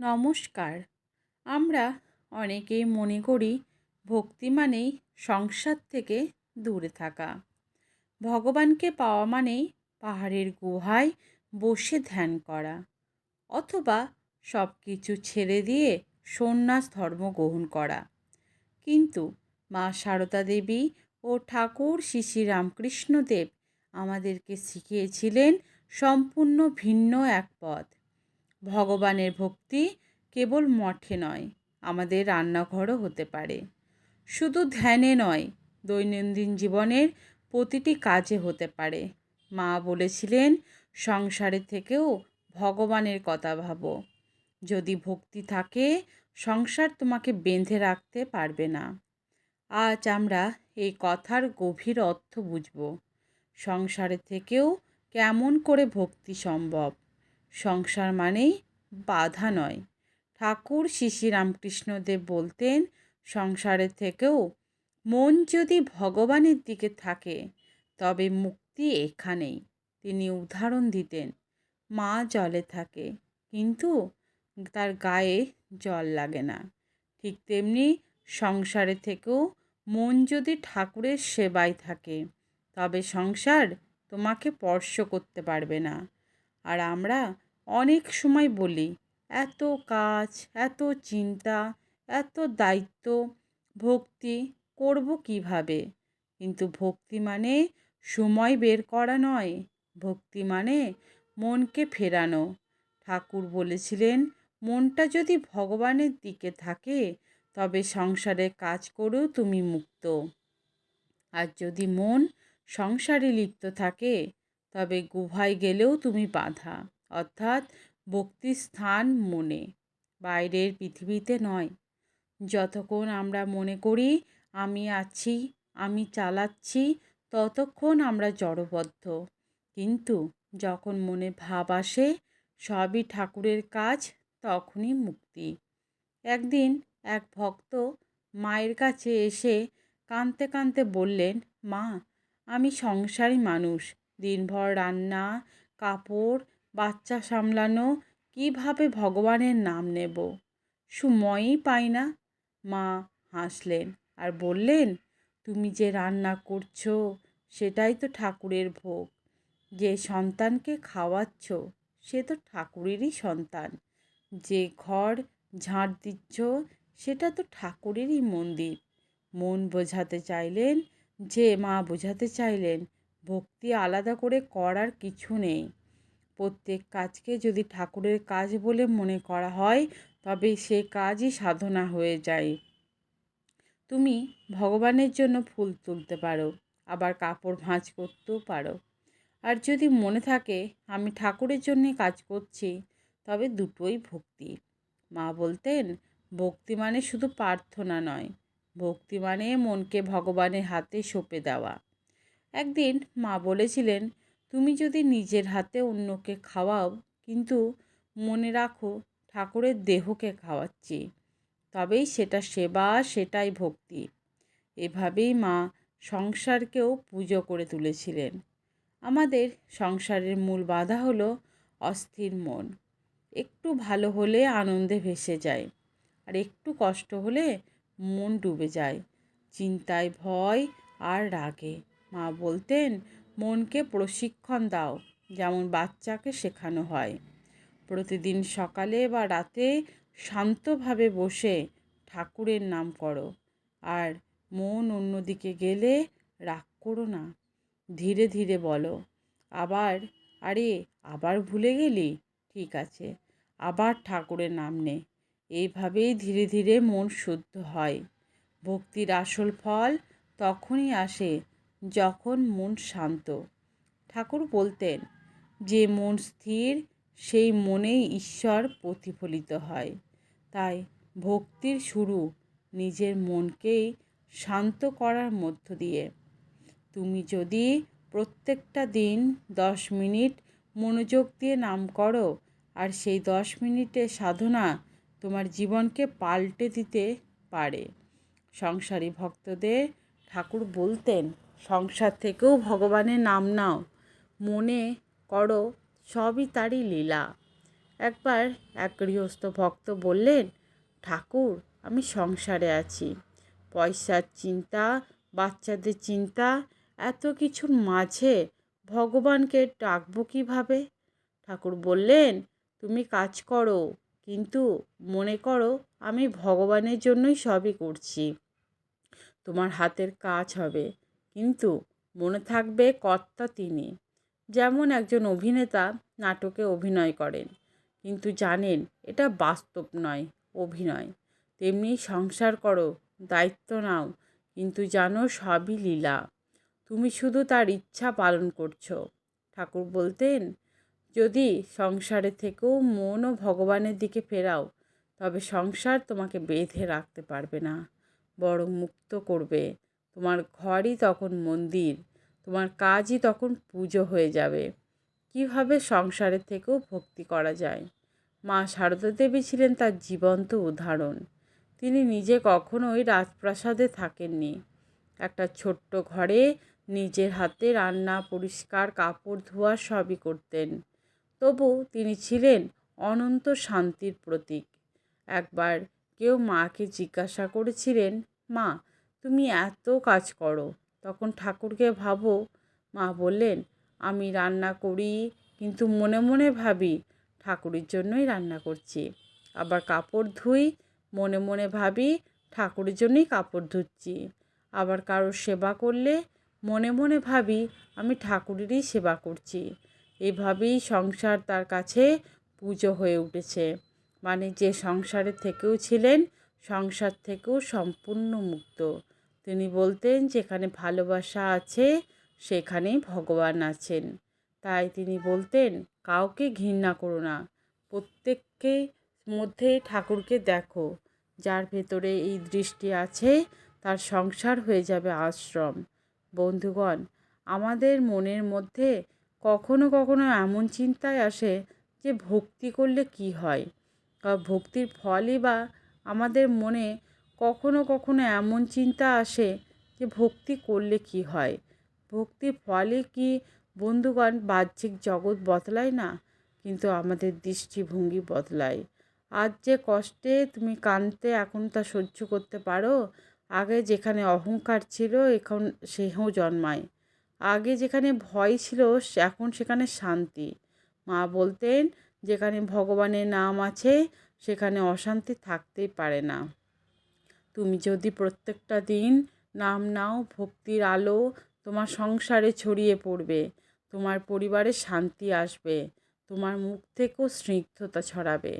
নমস্কার। আমরা অনেকেই মনে করি ভক্তি মানেই সংসার থেকে দূরে থাকা। ভগবানকে পাওয়া মানেই পাহাড়ের গুহায় বসে ধ্যান করা অথবা সব কিছু ছেড়ে দিয়ে সন্ন্যাস ধর্ম গ্রহণ করা। কিন্তু মা সারদা দেবী ও ঠাকুর শ্রী রামকৃষ্ণদেব আমাদেরকে শিখিয়েছিলেন সম্পূর্ণ ভিন্ন এক পথ। ভগবানের ভক্তি কেবল মঠে নয়, আমাদের রান্নাঘরও হতে পারে। শুধু ধ্যানে নয়, দৈনন্দিন জীবনের প্রতিটি কাজে হতে পারে। মা বলেছিলেন সংসারের থেকেও ভগবানের কথা ভাবো। যদি ভক্তি থাকে, সংসার তোমাকে বেঁধে রাখতে পারবে না। আজ আমরা এই কথার গভীর অর্থ বুঝব। সংসারের থেকেও কেমন করে ভক্তি সম্ভব? সংসার মানেই বাধা নয়। ঠাকুর শ্রী রামকৃষ্ণদেব বলতেন সংসারের থেকেও মন যদি ভগবানের দিকে থাকে, তবে মুক্তি এখানেই। তিনি উদাহরণ দিতেন, মা জলে থাকে, কিন্তু তার গায়ে জল লাগে না। ঠিক তেমনি সংসারে থেকেও মন যদি ঠাকুরের সেবায় থাকে, তবে সংসার তোমাকে স্পর্শ করতে পারবে না। আর আমরা অনেক সময় বলি, এত কাজ, এত চিন্তা, এত দায়িত্ব, ভক্তি করব কীভাবে? কিন্তু ভক্তি মানে সময় বের করা নয়, ভক্তি মানে মনকে ফেরানো। ঠাকুর বলেছিলেন, মনটা যদি ভগবানের দিকে থাকে, তবে সংসারে কাজ করেও তুমি মুক্ত। আর যদি মন সংসারে লিপ্ত থাকে তবে গুহায় গেলেও তুমি বাধা। অর্থাৎ ভক্তির স্থান মনে। বাইরের পৃথিবীতে নয়। যতক্ষণ আমরা মনে করি, আমি আছি, আমি চালাচ্ছি, ততক্ষণ আমরা জড়বদ্ধ। কিন্তু যখন মনে ভাব আসে, সবই ঠাকুরের কাজ, তখনই মুক্তি। একদিন এক ভক্ত মায়ের কাছে এসে কাঁদতে কাঁদতে বললেন, মা, আমি সংসারী মানুষ। দিনভর রান্না, কাপড়, বাচ্চা সামলানো, কীভাবে ভগবানের নাম নেব? সময়ই পাই না। মা হাসলেন। আর বললেন, তুমি যে রান্না করছ, সেটাই তো ঠাকুরের ভোগ। যে সন্তানকে খাওয়াচ্ছ, সে তো ঠাকুরেরই সন্তান। যে ঘর ঝাঁট দিচ্ছ, সেটা তো ঠাকুরেরই মন্দির। মন বোঝাতে চাইলেন, যে মা বোঝাতে চাইলেন ভক্তি আলাদা করে করার কিছু নেই। প্রত্যেক কাজকে যদি ঠাকুরের কাজ বলে মনে করা হয়, তবে সে কাজই সাধনা হয়ে যায়। তুমি ভগবানের জন্য ফুল তুলতে পারো, আবার কাপড় ভাঁজ করতেও পারো। আর যদি মনে থাকে, আমি ঠাকুরের জন্যে কাজ করছি, তবে দুটোই ভক্তি। মা বলতেন, ভক্তি মানে শুধু প্রার্থনা নয়। ভক্তি মানে মনকে ভগবানের হাতে সঁপে দেওয়া। একদিন মা বলেছিলেন, তুমি যদি নিজের হাতে অন্যকে খাওয়াও, কিন্তু মনে রাখো ঠাকুরের দেহকে খাওয়াচ্ছি। তবেই সেটা সেবা, সেটাই ভক্তি। এভাবেই মা সংসারকেও পুজো করে তুলেছিলেন। আমাদের সংসারের মূল বাধা হলো অস্থির মন। একটু ভালো হলে আনন্দে ভেসে যায়, আর একটু কষ্ট হলে মন ডুবে যায়, চিন্তায় ভয় আর রাগে। মা বলতেন, মনকে প্রশিক্ষণ দাও, যেমন বাচ্চাকে শেখানো হয়। প্রতিদিন সকালে বা রাতে শান্তভাবে বসে ঠাকুরের নাম করো। আর মন অন্যদিকে গেলে রাগ করো না। ধীরে ধীরে বলো, আবার? আরে, আবার ভুলে গেলি? ঠিক আছে, আবার ঠাকুরের নাম নে এইভাবেই ধীরে ধীরে মন শুদ্ধ হয়। ভক্তির আসল ফল তখনই আসে যখন মন শান্ত। ঠাকুর বলতেন, যে মন স্থির, সেই মনেই ঈশ্বর প্রতিফলিত হয়। তাই ভক্তির শুরু নিজের মনকেই শান্ত করার মধ্য দিয়ে। তুমি যদি প্রত্যেকটা দিন দশ মিনিট মনোযোগ দিয়ে নাম করো, আর সেই দশ মিনিটের সাধনা তোমার জীবনকে পাল্টে দিতে পারে। সংসারী ভক্তদের ঠাকুর বলতেন সংসার থেকেও ভগবানের নাম নাও। মনে করো সবই তারই লীলা। একবার এক গৃহস্থ ভক্ত বললেন, ঠাকুর, আমি সংসারে আছি। পয়সার চিন্তা, বাচ্চাদের চিন্তা, এত কিছুর মাঝে ভগবানকে ডাকবো কীভাবে? ঠাকুর বললেন, তুমি কাজ করো, কিন্তু মনে করো আমি ভগবানের জন্যই সবই করছি। তোমার হাতের কাজ হবে। কিন্তু মনে থাকবে কর্তা তিনি। যেমন একজন অভিনেতা নাটকে অভিনয় করেন, কিন্তু জানেন এটা বাস্তব নয়, অভিনয়। তেমনি সংসার করো, দায়িত্ব নাও, কিন্তু জানো সবই লীলা। তুমি শুধু তার ইচ্ছা পালন করছ, ঠাকুর বলতেন। যদি সংসারে থেকেও মনও ভগবানের দিকে ফেরাও, তবে সংসার তোমাকে বেঁধে রাখতে পারবে না, বরং মুক্ত করবে। তোমার ঘরই তখন মন্দির, তোমার কাজই তখন পুজো হয়ে যাবে। কীভাবে সংসারের থেকেও ভক্তি করা যায়? মা সারদা দেবী ছিলেন তার জীবন্ত উদাহরণ। তিনি নিজে কখনোই রাজপ্রাসাদে থাকেননি। একটা ছোট্ট ঘরে নিজের হাতে রান্না, পরিষ্কার কাপড়, ধোয়া সবই করতেন। তবু তিনি ছিলেন অনন্ত শান্তির প্রতীক। একবার কেউ মাকে জিজ্ঞাসা করেছিলেন, মা তুমি এত কাজ করো। তখন ঠাকুরকে ভাবো, মা বললেন, আমি রান্না করি, কিন্তু মনে মনে ভাবি ঠাকুরের জন্যই রান্না করছি। আবার কাপড় ধুই, মনে মনে ভাবি ঠাকুরের জন্যই কাপড় ধুচ্ছি। আবার কারোর সেবা করলে মনে মনে ভাবি আমি ঠাকুরেরই সেবা করছি। এভাবেই সংসার তার কাছে পুজো হয়ে উঠেছে। মানে যে সংসারের থেকেও ছিলেন সংসার থেকেও সম্পূর্ণ মুক্ত। তিনি বলতেন, যেখানে ভালোবাসা আছে, সেখানেই ভগবান আছেন। তাই তিনি বলতেন, কাউকে ঘৃণা করো না। প্রত্যেককে মধ্যে ঠাকুরকে দেখো। যার ভেতরে এই দৃষ্টি আছে, তার সংসার হয়ে যাবে আশ্রম। বন্ধুগণ, আমাদের মনের মধ্যে কখনো কখনো এমন চিন্তায় আসে যে ভক্তি করলে কি হয়? ভক্তির ফলই বা আমাদের মনে কখনো কখনো এমন চিন্তা আসে যে ভক্তি করলে কি হয়? ভক্তির ফলে কি বন্ধুগণ বাহ্যিক জগৎ বদলায় না? কিন্তু আমাদের দৃষ্টিভঙ্গি বদলায়। আজ যে কষ্টে তুমি কানতে এখন তা সহ্য করতে পারো, আগে যেখানে অহংকার ছিল এখন সেও জন্মায়। আগে যেখানে ভয় ছিল এখন সেখানে শান্তি। মা বলতেন, যেখানে ভগবানের নাম আছে সেখানে অশান্তি থাকতেই পারে না। তুমি যদি প্রত্যেকটা দিন নাম নাও, ভক্তির আলো তোমার সংসারে ছড়িয়ে পড়বে, তোমার পরিবারে শান্তি আসবে, তোমার মুখ থেকেও স্নিগ্ধতা ছড়াবে।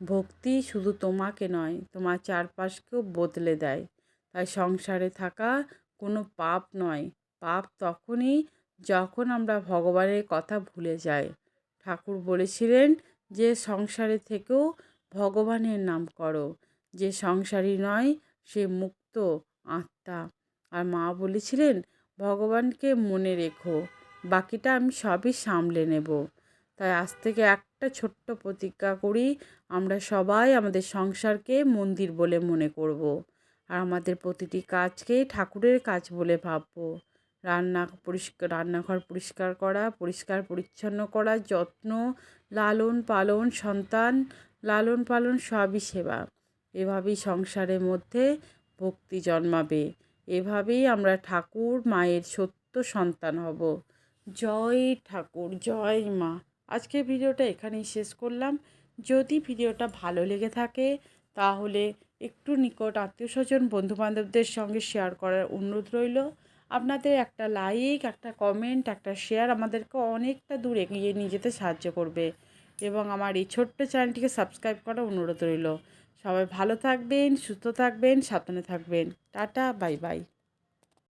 ভক্তি শুধু তোমাকে নয়, তোমার চারপাশকেও বদলে দেয়। তাই সংসারে থাকা কোনো পাপ নয়, পাপ তখনই যখন আমরা ভগবানের কথা ভুলে যাই। ঠাকুর বলেছিলেন যে সংসারে থেকেও ভগবানের নাম করো। যে সংসারী নয়, সে মুক্ত আত্মা। আর মা বলেছিলেন, ভগবানকে মনে রেখো, বাকিটা আমি সবই সামলে নেব। তাই আজ থেকে একটা ছোট্ট প্রতিজ্ঞা করি, আমরা সবাই আমাদের সংসারকে মন্দির বলে মনে করব। আর আমাদের প্রতিটি কাজকে ঠাকুরের কাজ বলে ভাববো। রান্না পরিষ্কার, রান্নাঘর পরিষ্কার করা, পরিষ্কার পরিচ্ছন্ন করা, যত্ন লালন পালন সন্তান লালন পালন সবই সেবা। এভাবেই সংসারের মধ্যে ভক্তি জন্মাবে। এভাবেই আমরা ঠাকুর মায়ের সত্য সন্তান হব। জয় ঠাকুর, জয় মা। আজকের ভিডিওটা এখানেই শেষ করলাম। যদি ভিডিওটা ভালো লেগে থাকে, তাহলে একটু নিকট আত্মীয় স্বজন বন্ধুবান্ধবদের সঙ্গে শেয়ার করার অনুরোধ রইল। আপনাদের একটা লাইক একটা কমেন্ট একটা শেয়ার আমাদেরকে অনেকটা দূর এগিয়ে নিয়ে যেতে সাহায্য করবে। এবং আমার এই ছোট্ট চ্যানেলটিকে সাবস্ক্রাইব করার অনুরোধ রইল। সবাই ভালো থাকবেন, সুস্থ থাকবেন, সাবধানে থাকবেন। Tata, bye bye.